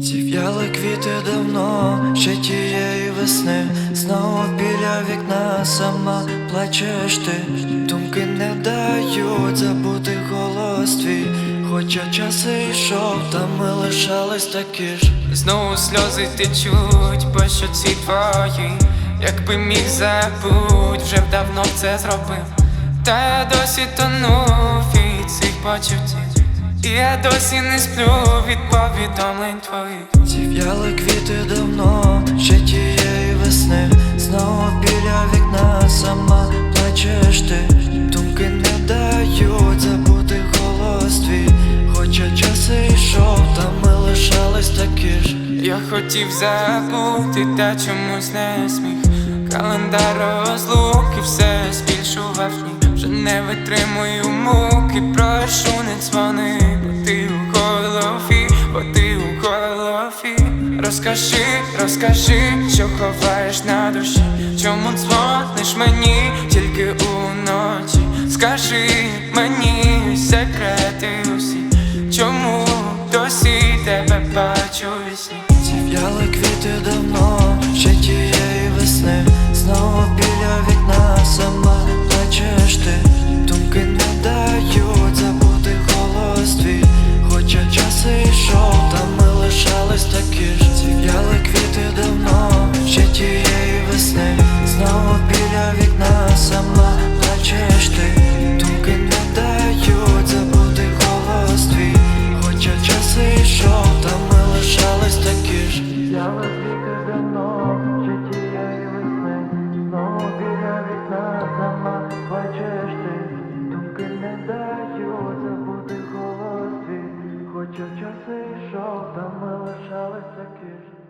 Зів'яли квіти давно, ще тієї весни, знову біля вікна сама плачеш ти, думки не дають забути голос твій, хоча час йшов, та ми лишались такі ж. Знову сльози течуть по щоці твої. Якби міг забудь, вже б давно це зробив. Та я досі тону від цих почуттів І я досі не сплю від повідомлень твоїх. Зів'яли квіти давно, ще тієї весни, знову біля вікна сама плачеш ти, думки не дають забути голос твій, хоча час йшов, та ми лишались такі ж. Я хотів забути, та чомусь не зміг Календар розлуки все збільшував. Вже не витримую муки, прошу не дзвони ти у голові. Розкажи, розкажи, що ховаєш на душі. Чому дзвониш мені тільки уночі? Скажи мені секрети усі. Чому досі тебе бачу вісні? Зів'яли квіти давно, сама плачеш ти, думки не дають забути голос твій. Хоча часи йшов, та ми лишались такі ж. Взяла звідти вино, життя і весни. Знову біля вікна сама плачеш ти, думки не дають забути голос твій. Хоча часи йшов, та ми лишались такі ж.